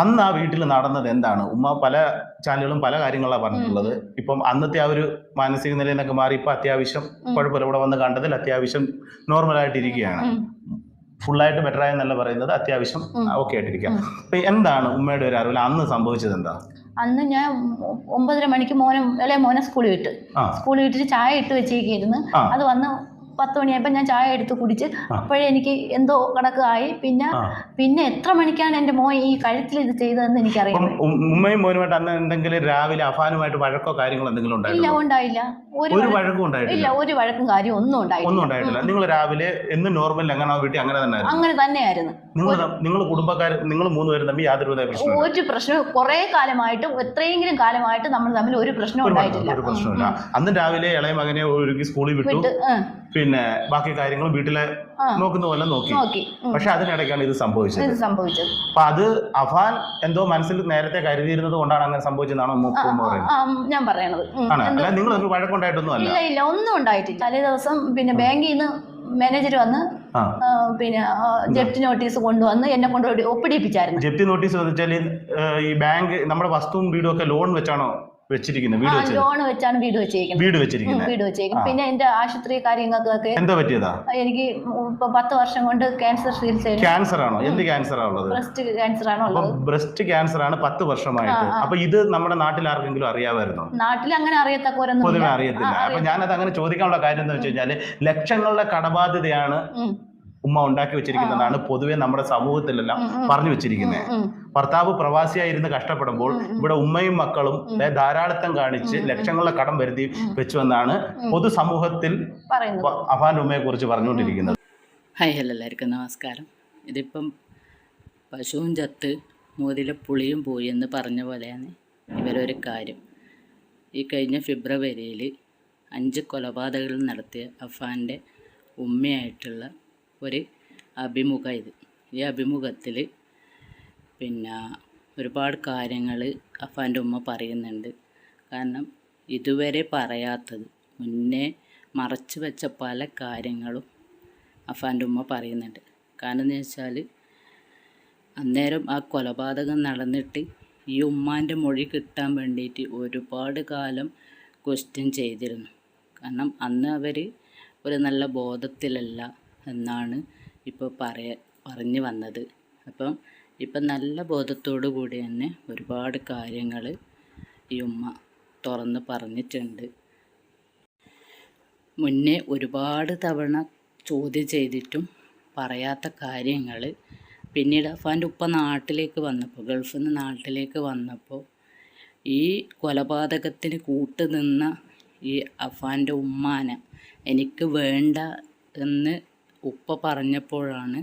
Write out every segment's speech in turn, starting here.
അന്ന് ആ വീട്ടിൽ നടന്നത് എന്താണ്? ഉമ്മ പല ചാനലുകളും പല കാര്യങ്ങളാണ് പറഞ്ഞിട്ടുള്ളത്. ഇപ്പം അന്നത്തെ ആ ഒരു മാനസിക നിലയിൽ നിന്നൊക്കെ മാറി ഇപ്പൊ അത്യാവശ്യം കുഴപ്പമില്ല ഇവിടെ വന്ന് കണ്ടതിൽ അത്യാവശ്യം നോർമൽ ആയിട്ടിരിക്കുകയാണ്. ഫുള്ളായിട്ട് ബെറ്റർ ആയെന്നല്ല പറയുന്നത്. അത്യാവശ്യം. ഓക്കെ ആയിട്ടിരിക്കാം അപ്പൊ എന്താണ് ഉമ്മയുടെ ഒരു അറിവിൽ? അന്ന് സംഭവിച്ചത് എന്താ? അന്ന് ഞാൻ ഒമ്പതര മണിക്ക് മോനെ ഇളയ മോനെ സ്കൂളിൽ വിട്ട്. സ്കൂളിൽ വിട്ടിട്ട് ചായ ഇട്ട് വെച്ചേക്കായിരുന്നു അത് വന്ന് പത്ത് മണിയായപ്പോൾ ഞാൻ ചായ എടുത്ത് കുടിച്ച്. അപ്പോഴേ എനിക്ക് എന്തോ കണക്കായി പിന്നെ പിന്നെ എത്ര മണിക്കാണ് എന്റെ മോൻ ഈ കഴുത്തിൽ ഇത് ചെയ്തതെന്ന് എനിക്കറിയാം ഉമ്മയും മോനുമായിട്ട് അന്ന് എന്തെങ്കിലും രാവിലെ അഫാനുമായിട്ട് വഴക്കോ കാര്യങ്ങളോ എന്തെങ്കിലും ഇല്ല ഉണ്ടായില്ല. ഒരു വഴക്കും ഉണ്ടായിട്ടില്ല. ഇല്ല ഒരു വഴക്കും കാര്യം ഒന്നും ഉണ്ടായില്ല ഒന്നും ഉണ്ടായിട്ടില്ല. നിങ്ങൾ രാവിലെ എന്ന് നോർമൽ അങ്ങനെ വീട്ടിൽ അങ്ങനെ തന്നെ ആയിരുന്നു അങ്ങനെ തന്നെയായിരുന്നു. നിങ്ങൾ നിങ്ങൾ കുടുംബക്കാർ നിങ്ങൾ മൂന്ന് പേരും തമ്മിൽ യാതൊരു പ്രശ്നമില്ല. ഒരു പ്രശ്നം കുറെ കാലമായിട്ട് എത്രയെങ്കിലും കാലമായിട്ട് നമ്മൾ തമ്മിൽ ഒരു പ്രശ്നം ഒരു ഉണ്ടായിട്ടില്ല. ഒരു പ്രശ്നമില്ല. അന്ന് രാവിലെ ഇളയ മകനെ ഒരുക്കി സ്കൂളിൽ വിട്ടു. പിന്നെ ബാക്കി കാര്യങ്ങളും വീട്ടിലെ നോക്കുന്ന പോലെ നോക്കി. പക്ഷെ അതിനിടയ്ക്കാണ് ഇത് സംഭവിച്ചത്. സംഭവിച്ചത്. അപ്പൊ അത് അഫാൻ എന്തോ മനസ്സിൽ നേരത്തെ കരുതിയിരുന്നത് കൊണ്ടാണ് അങ്ങനെ സംഭവിച്ചതെന്നാണ് പറയുന്നത്. ഞാൻ പറയണത്. ആണ്. അല്ല നിങ്ങൾ ഒരു വഴക്കുണ്ടായിട്ടൊന്നും അല്ല. ഇല്ല ഇല്ല ഒന്നും ഉണ്ടായിട്ടില്ല. തലേ ദിവസം പിന്നെ ബാങ്കിൽ നിന്ന് മാനേജർ വന്ന് ആ. പിന്നെ ജപ്തി നോട്ടീസ് കൊണ്ടുവന്ന് എന്നെ കൊണ്ട് ഒപ്പിടിപ്പിച്ചായിരുന്നു. ജപ്തി നോട്ടീസ് വെച്ചാൽ ഈ ബാങ്ക് നമ്മുടെ വസ്തുവും വീടും ഒക്കെ ലോൺ വെച്ചാണോ വെച്ചിരിക്കുന്നത്? വീട് വെച്ചത്? ലോൺ വെച്ചാണ് വീട് വെച്ചിരിക്കുന്നത്. വീട് വെച്ചിരിക്കുന്നത്. വീട് വെച്ചിരിക്കുന്നത്. പിന്നെ എന്റെ ആശുപത്രി കാര്യങ്ങൾക്കൊക്കെ എന്താ പറ്റിയതാ? എനിക്ക് ഇപ്പൊ പത്ത് വർഷം കൊണ്ട് ക്യാൻസർ ചികിത്സ ക്യാൻസർ ആണോ എന്ത് ക്യാൻസർ ഉള്ളത് ബ്രസ്റ്റ് ക്യാൻസർ ആണോ ബ്രസ്റ്റ് ക്യാൻസർ ആണ് പത്ത് വർഷമായിട്ട്. അപ്പൊ ഇത് നമ്മുടെ നാട്ടിൽ ആർക്കെങ്കിലും അറിയാമായിരുന്നോ? നാട്ടിൽ അങ്ങനെ അറിയത്തക്കവരൊന്നും പൊതുവെ. അറിയത്തില്ല. അപ്പൊ ഞാനത് അങ്ങനെ ചോദിക്കാനുള്ള കാര്യം എന്ന് വെച്ച് കഴിഞ്ഞാൽ ലക്ഷങ്ങളുടെ കടബാധ്യതയാണ് ഉമ്മ ഉണ്ടാക്കി വെച്ചിരിക്കുന്നതാണ് പൊതുവെ നമ്മുടെ സമൂഹത്തിലെല്ലാം. പറഞ്ഞു വെച്ചിരിക്കുന്നത് ഭർത്താവ് പ്രവാസിയായിരുന്ന് കഷ്ടപ്പെടുമ്പോൾ ഇവിടെ ഉമ്മയും മക്കളും ധാരാളിത്തം കാണിച്ച് ലക്ഷങ്ങളുടെ കടം വരുത്തി വെച്ചുവെന്നാണ് പൊതുസമൂഹത്തിൽ അഫാൻ ഉമ്മയെ കുറിച്ച് പറഞ്ഞുകൊണ്ടിരിക്കുന്നത്. ഹായ് ഹലോ എല്ലാവർക്കും നമസ്കാരം. ഇതിപ്പം പശുവും ചത്ത് മോതിലെ പുളിയും പോയി എന്ന് പറഞ്ഞ പോലെയാണ് ഇവരൊരു കാര്യം. ഈ കഴിഞ്ഞ ഫെബ്രുവരിയിൽ അഞ്ച് കൊലപാതകങ്ങൾ നടത്തിയ അഫാന്റെ ഉമ്മയായിട്ടുള്ള ഒരു അഭിമുഖം ഇത്. ഈ അഭിമുഖത്തിൽ പിന്നെ ഒരുപാട് കാര്യങ്ങൾ അഫാന്റെ ഉമ്മ പറയുന്നുണ്ട്. കാരണം ഇതുവരെ പറയാത്തത് മുന്നേ മറച്ചു വെച്ച പല കാര്യങ്ങളും അഫാന്റെ ഉമ്മ പറയുന്നുണ്ട്. കാരണം എന്ന് വെച്ചാൽ അന്നേരം ആ കൊലപാതകം നടന്നിട്ട് ഈ ഉമ്മാന്റെ മൊഴി കിട്ടാൻ വേണ്ടിയിട്ട് ഒരുപാട് കാലം ക്വസ്റ്റ്യൻ ചെയ്തിരുന്നു. കാരണം അന്ന് അവർ ഒരു നല്ല ബോധത്തിലല്ല എന്നാണ് ഇപ്പോൾ പറയ പറഞ്ഞു വന്നത്. അപ്പം ഇപ്പം നല്ല ബോധത്തോടു കൂടി തന്നെ ഒരുപാട് കാര്യങ്ങൾ ഈ ഉമ്മ തുറന്ന് പറഞ്ഞിട്ടുണ്ട്. മുന്നേ ഒരുപാട് തവണ ചോദ്യം ചെയ്തിട്ടും പറയാത്ത കാര്യങ്ങൾ പിന്നീട് അഫാന്റെ ഉപ്പ നാട്ടിലേക്ക് വന്നപ്പോൾ ഗൾഫിൽ നിന്ന് നാട്ടിലേക്ക് വന്നപ്പോൾ ഈ കൊലപാതകത്തിന് കൂട്ടുനിന്ന ഈ അഫാന്റെ ഉമ്മാനെ എനിക്ക് വേണ്ട എന്ന് ഉപ്പ പറഞ്ഞപ്പോഴാണ്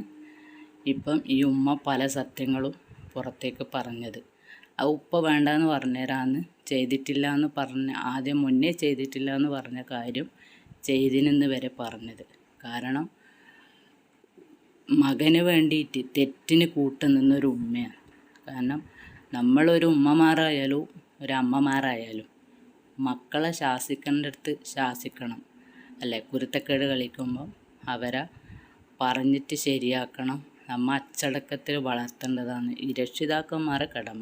ഇപ്പം ഈ ഉമ്മ പല സത്യങ്ങളും പുറത്തേക്ക് പറഞ്ഞത്. ആ ഉപ്പ വേണ്ടെന്ന് പറഞ്ഞുതരാമെന്ന് ചെയ്തിട്ടില്ല എന്ന് പറഞ്ഞ ആദ്യം മുന്നേ ചെയ്തിട്ടില്ല എന്ന് പറഞ്ഞ കാര്യം ചെയ്തിനെന്ന് വരെ പറഞ്ഞത്. കാരണം മകന് വേണ്ടിയിട്ട് തെറ്റിന് കൂട്ടുനിന്നൊരു ഉമ്മയാണ്. കാരണം നമ്മളൊരു ഉമ്മമാരായാലും ഒരു അമ്മമാരായാലും മക്കളെ ശാസിക്കേണ്ടടുത്ത് ശാസിക്കണം. അല്ലേ? കുരുത്തക്കേട് കളിക്കുമ്പം അവരെ പറഞ്ഞിട്ട് ശരിയാക്കണം. നമ്മൾ അച്ചടക്കത്തിൽ വളർത്തേണ്ടതാണ്. ഈ രക്ഷിതാക്കന്മാരെ കടമ.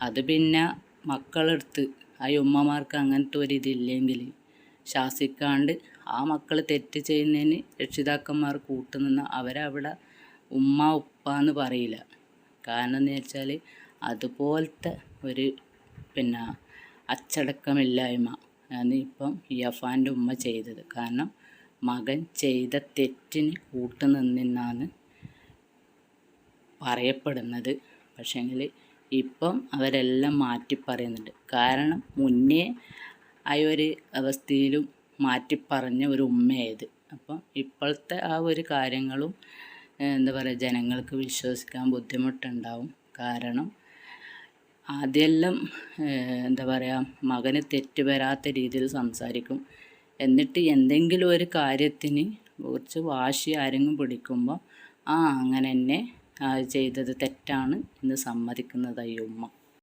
അത് പിന്നെ മക്കളെടുത്ത് ആ ഉമ്മമാർക്ക് അങ്ങനത്തെ ഒരു ഇതില്ലെങ്കിൽ ശാസിക്കാണ്ട് ആ മക്കൾ തെറ്റ് ചെയ്യുന്നതിന് രക്ഷിതാക്കന്മാർ കൂട്ടുനിന്ന് അവരവിടെ ഉമ്മ ഉപ്പ എന്ന് പറയില്ല. കാരണം എന്ന് വെച്ചാൽ അതുപോലത്തെ ഒരു പിന്നെ അച്ചടക്കമില്ലായ്മ ആണ് ഇപ്പം ഈ അഫാന്റെ ഉമ്മ ചെയ്തത്. കാരണം മകൻ ചെയ്ത തെറ്റിന് കൂട്ടുനിന്നാണ് പറയപ്പെടുന്നത്. പക്ഷേങ്കിൽ ഇപ്പം അവരെല്ലാം മാറ്റി പറയുന്നുണ്ട്. കാരണം മുന്നേ ആ ഒരു അവസ്ഥയിലും മാറ്റി പറഞ്ഞ ഒരു ഉമ്മയായത്. അപ്പം ഇപ്പോഴത്തെ ആ ഒരു കാര്യങ്ങളും എന്താ പറയുക ജനങ്ങൾക്ക് വിശ്വസിക്കാൻ ബുദ്ധിമുട്ടുണ്ടാവും. കാരണം ആദ്യമെല്ലാം എന്താ പറയുക മകന് തെറ്റ് വരാത്ത രീതിയിൽ സംസാരിക്കും. എന്നിട്ട് എന്തെങ്കിലും ഒരു കാര്യത്തിന് കുറച്ച് വാശി ആരെങ്കിലും പിടിക്കുമ്പോൾ ആ അങ്ങനെ തന്നെ ചെയ്തത് തെറ്റാണ് എന്ന് സമ്മതിക്കുന്നതായി ഉമ്മ.